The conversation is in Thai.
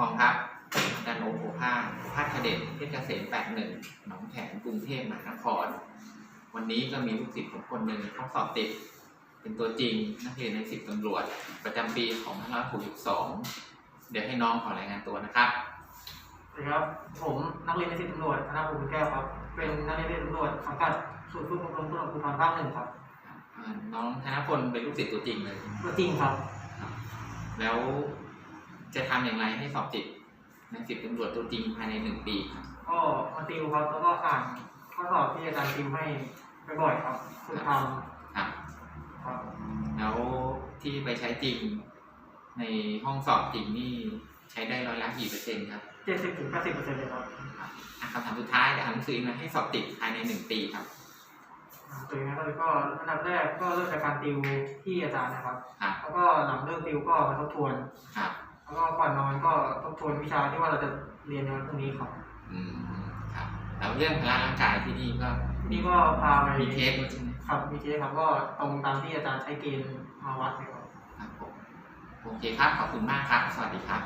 ครองครับอาจารย์โอโอภาสภาสเดชเพชรเกษม81หนองแขมกรุงเทพมหานคร วันนี้ก็มีลูกศิษย์ของคนหนึ่งเขาสอบติด เป็นตัวจริงนักเรียนในสิบตำรวจ ประจำปีของ2562เดี๋ยวให้น้องขอรายงานตัวนะครับสวัสดีครับผมนักเรียนในสิบตำรวจคณะภูมิแก้วครับ เป็นนักเรียนในตำรวจสังกัดศูนย์ฝึกอบรมตำรวจภูธรภาคหนึ่งครับอ่าน้องธนพลเป็นลูกศิษย์ตัวจริงเลยตัวจริงครับ แล้ว จะทำอย่างไรให้สอบติดในสิบตำรวจตัวจริงภายในหนึ่งปีครับก็มาติวครับแล้วก็อ่านข้อสอบที่อาจารย์ติวให้บ่อยๆครับฝึกทครับำครับแล้วที่ไปใช้จริงในห้องสอบจริงนี่ใช้ได้ร้อยละกี่เปอร์เซ็นต์ครับเจ็ดสิบถึงแปดสิบเปอร์เซ็นต์เลยครับอะคำถามสุดท้ายจะอ่านหนังสือมาให้สอบติดภายในหนึ่งปีครับอ่าตัวนี้นะครับก็อันดับแรกก็เริ่มจากการติวที่อาจารย์นะครับครับแล้วก็หลังเลิกติวก็มาทบทวนครับ แล้วก็ก่อนนอนก็ทบทวนวิชาที่ว่าเราจะเรียนในวันพรุ่งนี้ครับอืมครับแล้วเรื่องพละร่างกายที่นี่ก็นี่ก็พาไปมีเทสด้วยใช่ไหมครับมีเทสครับก็ตรงตามที่อาจารย์ใช้เกณฑ์มาวัดเลยครับครับผมโอเคครับขอบคุณมากครับ สวัสดีครับ